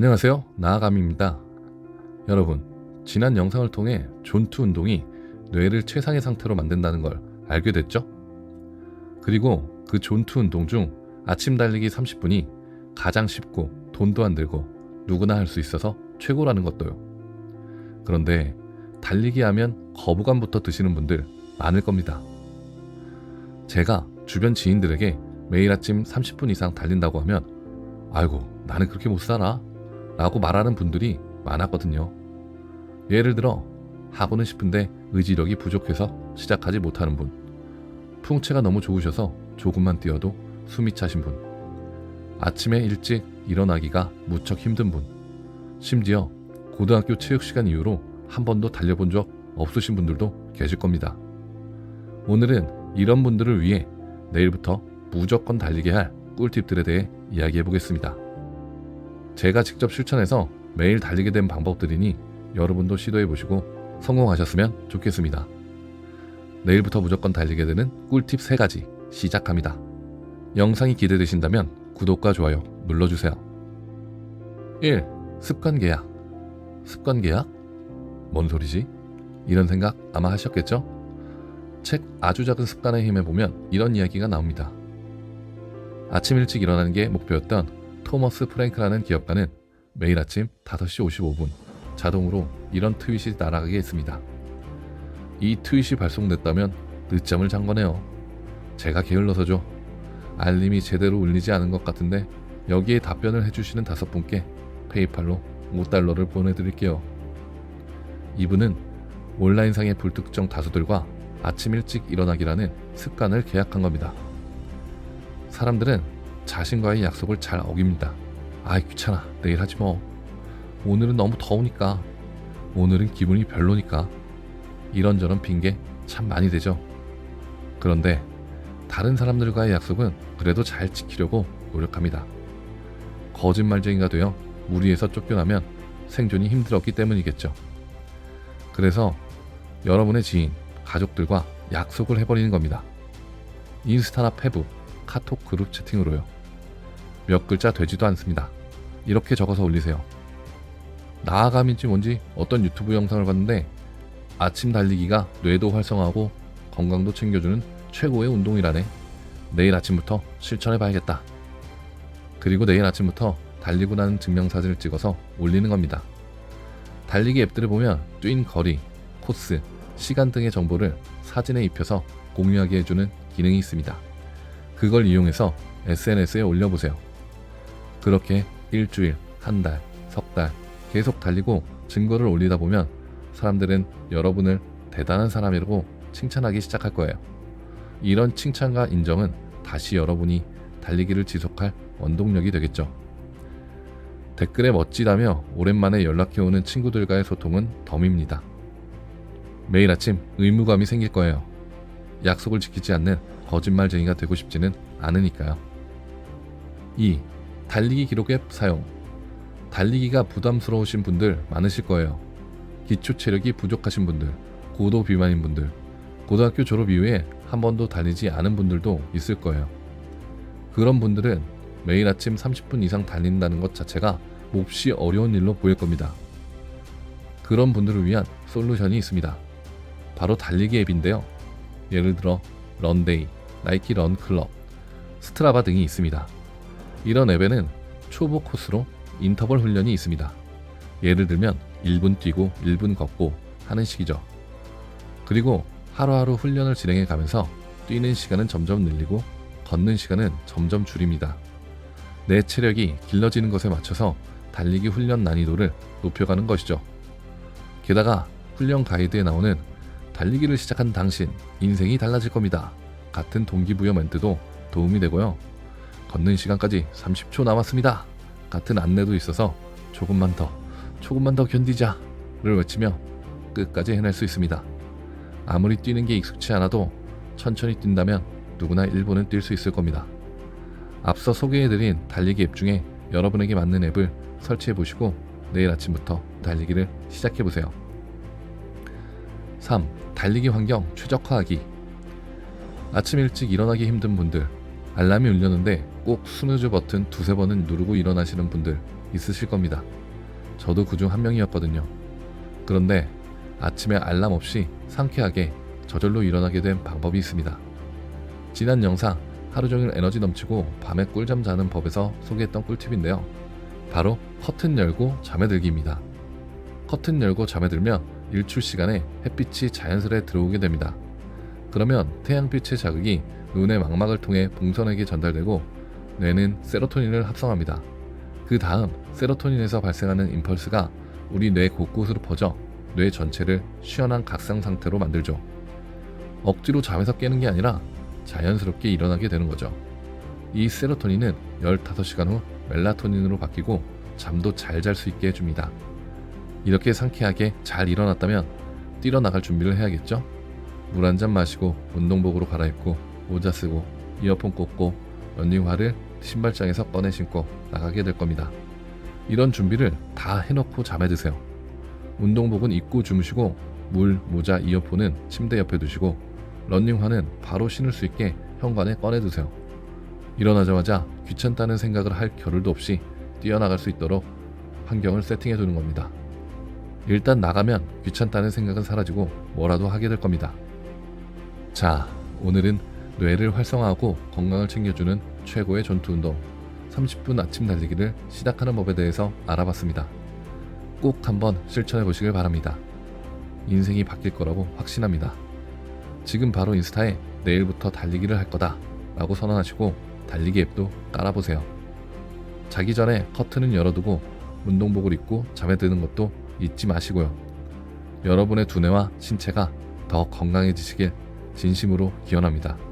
안녕하세요. 나아감입니다. 여러분, 지난 영상을 통해 존투 운동이 뇌를 최상의 상태로 만든다는 걸 알게 됐죠? 그리고 그 존투 운동 중 아침 달리기 30분이 가장 쉽고 돈도 안 들고 누구나 할 수 있어서 최고라는 것도요. 그런데 달리기 하면 거부감부터 드시는 분들 많을 겁니다. 제가 주변 지인들에게 매일 아침 30분 이상 달린다고 하면 아이고 나는 그렇게 못 살아 라고 말하는 분들이 많았거든요. 예를 들어 하고는 싶은데 의지력이 부족해서 시작하지 못하는 분 풍채가 너무 좋으셔서 조금만 뛰어도 숨이 차신 분 아침에 일찍 일어나기가 무척 힘든 분 심지어 고등학교 체육 시간 이후로 한 번도 달려본 적 없으신 분들도 계실 겁니다. 오늘은 이런 분들을 위해 내일부터 무조건 달리게 할 꿀팁들에 대해 이야기해 보겠습니다. 제가 직접 실천해서 매일 달리게 된 방법들이니 여러분도 시도해 보시고 성공하셨으면 좋겠습니다. 내일부터 무조건 달리게 되는 꿀팁 3가지 시작합니다. 영상이 기대되신다면 구독과 좋아요 눌러주세요. 1. 습관 계약. 습관 계약? 뭔 소리지? 이런 생각 아마 하셨겠죠? 책 아주 작은 습관의 힘에 보면 이런 이야기가 나옵니다. 아침 일찍 일어나는 게 목표였던 토머스 프랭크라는 기업가는 매일 아침 5시 55분 자동으로 이런 트윗이 날아가게 했습니다. 이 트윗이 발송됐다면 늦잠을 잔 거네요. 제가 게을러서죠. 알림이 제대로 울리지 않은 것 같은데 여기에 답변을 해주시는 다섯 분께 페이팔로 5달러를 보내드릴게요. 이분은 온라인상의 불특정 다수들과 아침 일찍 일어나기라는 습관을 계약한 겁니다. 사람들은 자신과의 약속을 잘 어깁니다. 아이 귀찮아 내일 하지 뭐. 오늘은 너무 더우니까. 오늘은 기분이 별로니까. 이런저런 핑계 참 많이 되죠. 그런데 다른 사람들과의 약속은 그래도 잘 지키려고 노력합니다. 거짓말쟁이가 되어 무리에서 쫓겨나면 생존이 힘들었기 때문이겠죠. 그래서 여러분의 지인, 가족들과 약속을 해버리는 겁니다. 인스타나 페북, 카톡 그룹 채팅으로요. 몇 글자 되지도 않습니다. 이렇게 적어서 올리세요. 나아감인지 뭔지 어떤 유튜브 영상을 봤는데 아침 달리기가 뇌도 활성화하고 건강도 챙겨주는 최고의 운동이라네. 내일 아침부터 실천해봐야겠다. 그리고 내일 아침부터 달리고 나는 증명사진을 찍어서 올리는 겁니다. 달리기 앱들을 보면 뛴 거리, 코스, 시간 등의 정보를 사진에 입혀서 공유하게 해주는 기능이 있습니다. 그걸 이용해서 SNS에 올려보세요. 그렇게 일주일, 한 달, 석 달 계속 달리고 증거를 올리다 보면 사람들은 여러분을 대단한 사람이라고 칭찬하기 시작할 거예요. 이런 칭찬과 인정은 다시 여러분이 달리기를 지속할 원동력이 되겠죠. 댓글에 멋지다며 오랜만에 연락해오는 친구들과의 소통은 덤입니다. 매일 아침 의무감이 생길 거예요. 약속을 지키지 않는 거짓말쟁이가 되고 싶지는 않으니까요. 2. 달리기 기록 앱 사용. 달리기가 부담스러우신 분들 많으실 거예요. 기초 체력이 부족하신 분들, 고도 비만인 분들, 고등학교 졸업 이후에 한 번도 달리지 않은 분들도 있을 거예요. 그런 분들은 매일 아침 30분 이상 달린다는 것 자체가 몹시 어려운 일로 보일 겁니다. 그런 분들을 위한 솔루션이 있습니다. 바로 달리기 앱인데요. 예를 들어 런데이, 나이키 런클럽, 스트라바 등이 있습니다. 이런 앱에는 초보 코스로 인터벌 훈련이 있습니다. 예를 들면 1분 뛰고 1분 걷고 하는 식이죠. 그리고 하루하루 훈련을 진행해 가면서 뛰는 시간은 점점 늘리고 걷는 시간은 점점 줄입니다. 내 체력이 길러지는 것에 맞춰서 달리기 훈련 난이도를 높여가는 것이죠. 게다가 훈련 가이드에 나오는 달리기를 시작한 당신 인생이 달라질 겁니다. 같은 동기부여 멘트도 도움이 되고요. 걷는 시간까지 30초 남았습니다. 같은 안내도 있어서 조금만 더, 조금만 더 견디자를 외치며 끝까지 해낼 수 있습니다. 아무리 뛰는 게 익숙치 않아도 천천히 뛴다면 누구나 1분은 뛸 수 있을 겁니다. 앞서 소개해드린 달리기 앱 중에 여러분에게 맞는 앱을 설치해 보시고 내일 아침부터 달리기를 시작해 보세요. 3. 달리기 환경 최적화하기. 아침 일찍 일어나기 힘든 분들, 알람이 울렸는데 꼭 스누즈 버튼 두세 번은 누르고 일어나시는 분들 있으실 겁니다. 저도 그중 한 명이었거든요. 그런데 아침에 알람 없이 상쾌하게 저절로 일어나게 된 방법이 있습니다. 지난 영상 하루 종일 에너지 넘치고 밤에 꿀잠 자는 법에서 소개했던 꿀팁인데요. 바로 커튼 열고 잠에 들기입니다. 커튼 열고 잠에 들면 일출 시간에 햇빛이 자연스레 들어오게 됩니다. 그러면 태양빛의 자극이 눈의 망막을 통해 봉선에게 전달되고 뇌는 세로토닌을 합성합니다. 그 다음 세로토닌에서 발생하는 임펄스가 우리 뇌 곳곳으로 퍼져 뇌 전체를 시원한 각상 상태로 만들죠. 억지로 잠에서 깨는 게 아니라 자연스럽게 일어나게 되는 거죠. 이 세로토닌은 15시간 후 멜라토닌으로 바뀌고 잠도 잘 잘 수 있게 해줍니다. 이렇게 상쾌하게 잘 일어났다면 뛰러 나갈 준비를 해야겠죠? 물 한 잔 마시고 운동복으로 갈아입고 모자 쓰고 이어폰 꽂고 런닝화를 신발장에서 꺼내 신고 나가게 될 겁니다. 이런 준비를 다 해놓고 잠에 드세요. 운동복은 입고 주무시고 물, 모자, 이어폰은 침대 옆에 두시고 런닝화는 바로 신을 수 있게 현관에 꺼내 두세요. 일어나자마자 귀찮다는 생각을 할 겨를도 없이 뛰어나갈 수 있도록 환경을 세팅해 두는 겁니다. 일단 나가면 귀찮다는 생각은 사라지고 뭐라도 하게 될 겁니다. 자, 오늘은 뇌를 활성화하고 건강을 챙겨주는 최고의 전투 운동 30분 아침 달리기를 시작하는 법에 대해서 알아봤습니다. 꼭 한번 실천해 보시길 바랍니다. 인생이 바뀔 거라고 확신합니다. 지금 바로 인스타에 내일부터 달리기를 할 거다 라고 선언하시고 달리기 앱도 깔아보세요. 자기 전에 커튼은 열어두고 운동복을 입고 잠에 드는 것도 잊지 마시고요. 여러분의 두뇌와 신체가 더 건강해지시길 진심으로 기원합니다.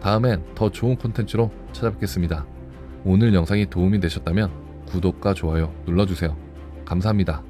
다음엔 더 좋은 콘텐츠로 찾아뵙겠습니다. 오늘 영상이 도움이 되셨다면 구독과 좋아요 눌러주세요. 감사합니다.